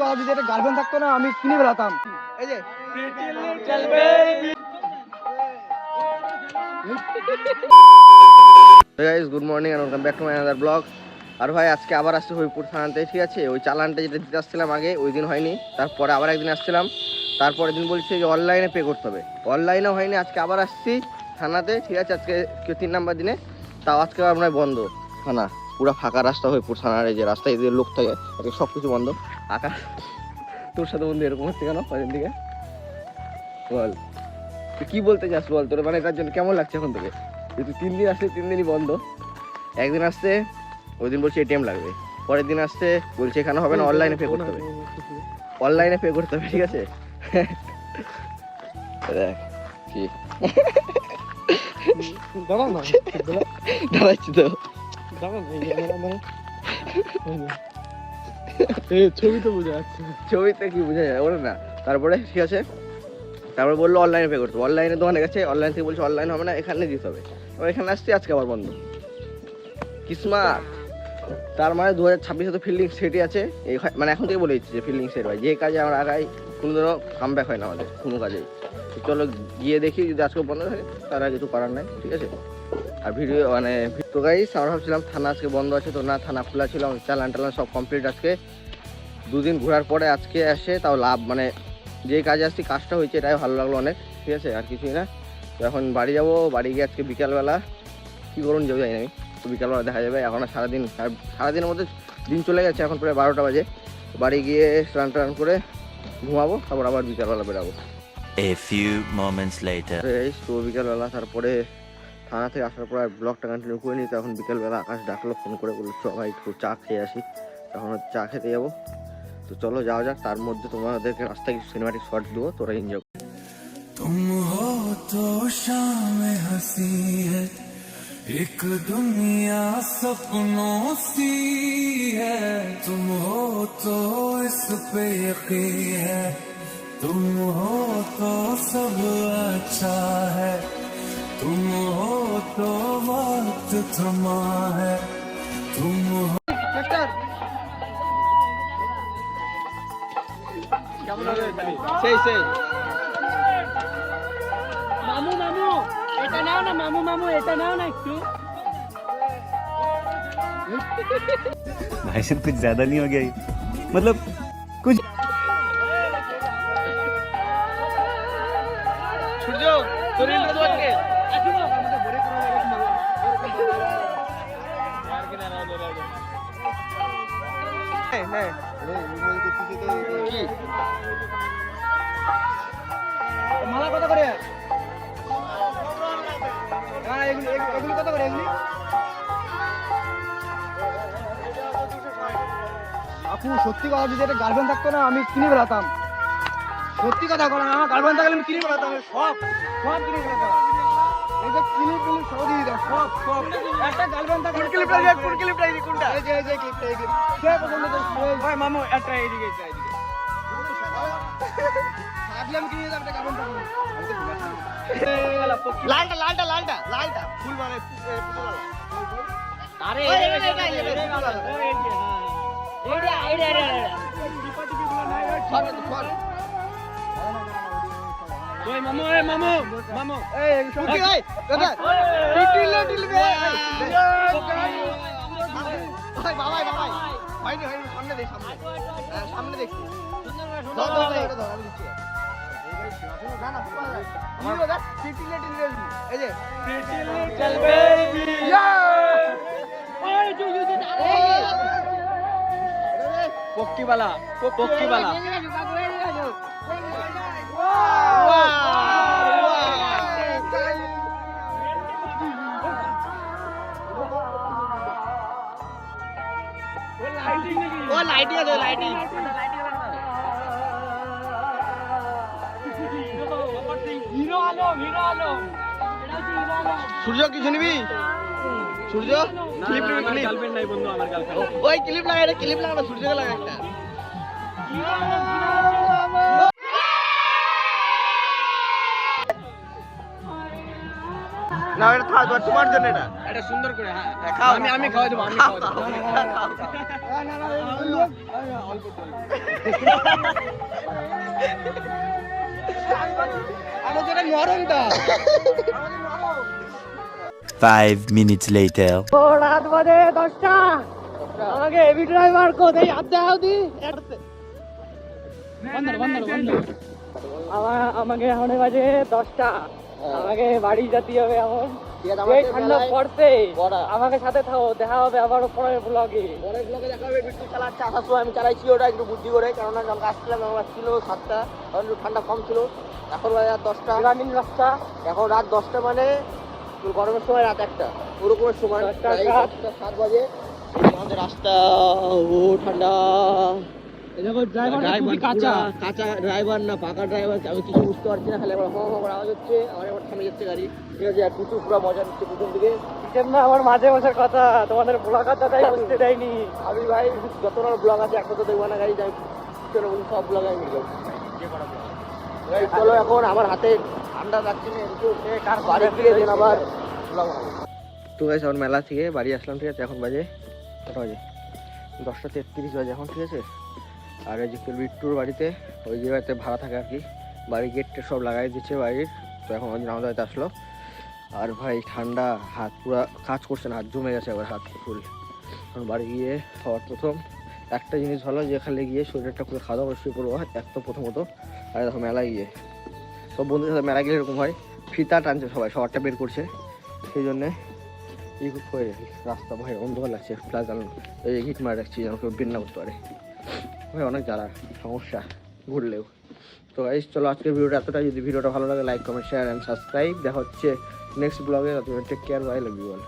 কথা যদি একটা গার্লফ্রেন্ড থাকতো না, আমি কিনে বেড়াতাম। যে good morning and welcome back to my another blog আর ভাই, আজকে আবার আসছি হরিপুর থানাতে ঠিক আছে? ওই চালানটা যেটা দিতে আসছিলাম আগে, ওই দিন হয়নি। তারপরে আবার একদিন আসছিলাম। তারপরের দিন বলছে যে অনলাইনে পে করতে হবে। অনলাইনেও হয়নি, আজকে আবার আসছি থানাতে, ঠিক আছে? আজকে কেউ তিন নাম্বার দিনে। তাও আজকে আমরা বন্ধ থানা। পুরো ফাঁকা রাস্তা হরিপুর থানার যে রাস্তায় এদিকে লোক থাকে সব কিছু বন্ধ। আকাশ তোর সাথে বন্ধু এরকম হচ্ছে কেন কদিন থেকে? বল। তুই কি বলতে চাস বল? তোর মানে তার জন্য কেমন লাগছে এখন থেকে যেহেতু তিন দিন আসছে তিন দিনই বন্ধ। একদিন আসছে ওই দিন বলছে এটিএম লাগবে। পরের দিন আসছে বলছে এখানে হবে না অনলাইনে পে করতে হবে। অনলাইনে পে করতে হবে ঠিক আছে? দেখ কি? দাঁড়াচ্ছি তো। দাঁড়াও ছবি তো বোঝা যাচ্ছে। ছবিতে কি বোঝা যায়? ওরা না। তারপরে ঠিক আছে? তারপরে বলল অনলাইনে পে করতে। অনলাইনে দোকানে গেছে অনলাইন থেকে বলছে অনলাইন হবে না, এখানে দিতে হবে। এবার এখানে আসছি, আজকে আবার বন্ধ। কিসমাত তার মানে দু হাজার ছাব্বিশে তো ফিল্ডিং সেটই আছে। মানে এখন থেকে বলে দিচ্ছি যে ফিল্ডিং সেট হয়। যে কাজে আমরা আগাই, কোনোদিনও কাম ব্যাক হয় না আমাদের, কোনো কাজেই। চলো গিয়ে দেখি যদি আজকে বন্ধ থাকে, তার কিছু করার নাই, ঠিক আছে? আর ভিডিও মানে তো গাইস আমরা ভাবছিলাম থানা আজকে বন্ধ আছে তো না থানা খোলা ছিল চালান টালান সব কমপ্লিট আজকে। দুদিন ঘোরার পরে আজকে আসে তাও লাভ মানে যে কাজে আসছি কাজটা হয়েছে এটাই ভালো লাগল অনেক ঠিক আছে আর কিছুই না। তো এখন বাড়ি যাব বাড়ি গিয়ে আজকে বিকালবেলা কী করুন যাব জানি আমি। তো বিকালবেলা দেখা যাবে এখন আর সারাদিন সারাদিনের মধ্যে দিন চলে গেছে এখন প্রায় বারোটা বাজে। বাড়ি গিয়ে স্নান টান করে ঘুমাবো তারপর আবার বিকালবেলা বেরাবো। A few moments later. এই তো বিকালবেলা তারপরে থানা থেকে আসার পর আর ব্লগটা কন্টিনিউ করে নিই তখন বিকেলবেলা আকাশ ডাকলো ফোন করে বললো চ ভাই একটু চা খেয়ে আসি তখন হচ্ছে চা খেতে যাবো তো চলো যাওয়া যাক তার মধ্যে তোমাদেরকে রাস্তায় কিছু সিনেমাটিক শর্ট দেবো তোরা এনজয় तुम हो तो शाम हंसी है एक दुनिया सपनों सी है तुम हो तो इस पे यकीन है तुम हो तो सब अच्छा है तुम हो तो वक्त थमा है तुम हो সেই সেই মামু মামু এটা নাও না মামু মামু এটা নাও না একটু भाई साहब कुछ ज्यादा नहीं हो गया ये? मतलब कुछ সূর্য তোর ইন্দ্র দোয়াকে কি মালা কত করে কত করে আপু, সত্যি কথা যদি একটা গার্লফ্রেন্ড থাকতো না, আমি কিনে বেড়াতাম সত্যি কথা বলা আমার গার্লফ্রেন্ড থাকলে আমি কিনে বেড়াতাম সব সব কিনে বেড়াতাম এই যে ক্লিপ ক্লিপ সব দিয়ে দাও সব সব একটা গার্লফ্রেন্ড থাকলে কোন ক্লিপটা দিয়ে কোন ক্লিপটা এই কোনটা এই যে এই যে ক্লিপটা এই ক্লিপ কে পছন্দ করে ভাই মামু একটা এইদিকে এইদিকে থাকলে আমি কিনে দিতাম একটা গার্লফ্রেন্ড থাকলে লালটা লালটা লালটা লালটা ফুল মানে আরে ওই মামু এই মামু মামু এই শুকি ভাই দাদা টিটিল টিল বে ভাই বাবাই বাবাই হয়নি হয়নি সামনে দেখ সামনে হ্যাঁ, সামনে দেখছি ধর ধর ধর, এটা ধর আমি দিচ্ছি না না আমার দাদা টিটিল টিল বে এই যে টিটিল টিল বেবি ওই তুই তুই পক্কিবালা পক্কিবালা ও লাইটিং আছে লাইটিং সূর্য কিছু নিবি? সূর্য? ক্লিপ নিবি ক্লিপ গার্লফ্রেন্ড নাই বন্ধু আমার গার্লফ্রেন্ড ওই ক্লিপ লাগা এটা ক্লিপ লাগা সূর্যকে লাগা একটা। না এটা থাক তোমার- জন্য এটা। এটা সুন্দর করে হ্যাঁ। হ্যাঁ, খাও, আমি আমি খাও। খাওয়াই দেবো আমি খাওয়াই দেবো। Five minutes later. রাত বাজে দশটা। আমাকে হেভি ড্রাইভার কোথায় হাত দি আমাকে এখন বাজে দশটা। আমাকে বাড়ি যেতে হবে এখন এই ঠান্ডা পড়ছে। আমাকে সাথে থাকো দেখা হবে আবার পরের ব্লগে পরের ব্লগে দেখা হবে বিট্টু চালাচ্ছে। আসার সময় আমি চালাইছি ওটা একটু বুদ্ধি করে। কেননা যখন আসছিলাম আমার ছিল সাতটা তখন একটু ঠান্ডা কম ছিল। এখন বাজে রাত দশটা। গ্রামীণ রাস্তা। এখন রাত দশটা মানে গরমের সময় রাত একটা। ওরকমের সময়। সাত বাজে। আমাদের রাস্তা। ও ঠান্ডা। দেখো ড্রাইভার ড্রাইভার খুবই কাঁচা। কাঁচা ড্রাইভার না পাকা ড্রাইভার আমি কিছু বুঝতে পারছি না খালি আবার হো হো করে আওয়াজ হচ্ছে আমার এবার থেমে যাচ্ছে গাড়ি। ঠিক আছে আর কিছু পুরো মজা নিচ্ছে পিছন দিকে। জন্য আমার মাঝে বসার কথা তোমাদের ব্লগার দাদাই বুঝতে দেয়নি। আমি ভাই যত ব্লগ আছে একটা তো দেখব না গাড়ি যাই চলো বলি সব ব্লগ আমি চলো এখন আমার হাতে ঠান্ডা না উঠে কার বাড়ি ফিরে দেন আবার তো গাইস আমার মেলা থেকে বাড়ি আসলাম ঠিক আছে এখন বাজে কটা বাজে? দশটা তেত্রিশ বাজে এখন ঠিক আছে? আর এই যে বিট্টুর বাড়িতে, ওই যে বাড়িতে ভাড়া থাকে আর কি। বাড়ি গেটটা সব লাগাই দিচ্ছে বাড়ির, তো এখন জন্য আমাদের বাড়িতে আসলো। আর ভাই, ঠান্ডা, হাত পুরা কাজ করছে না, হাত জমে গেছে আবার হাত ফুল। এখন বাড়ি গিয়ে সবার প্রথম। একটা জিনিস ভালো, যে খালি গিয়ে শরীরটা পুরো খাওয়া দাওয়া শুরু করব। এক তো প্রথমত, আর দেখো মেলায় গিয়ে। সব বন্ধুদের সাথে মেলা গেলে এরকম হয়, ফিতা টানছে সবাই, সবারটা বের করছে। সেই জন্যে ই খুব হয়ে রাস্তা, ভাই, অন্ধকার লাগছে প্লাস জানো এই হিট মারে রাখছি যেন কেউ বের না করতে পারে। ভাই, অনেক জ্বালা, সমস্যা, ঘুরলেও। তো এই চলো আজকের ভিডিওটা এতটাই। যদি ভিডিওটা ভালো লাগে like comment share and subscribe দেখা হচ্ছে নেক্সট ব্লগে take care bye love you all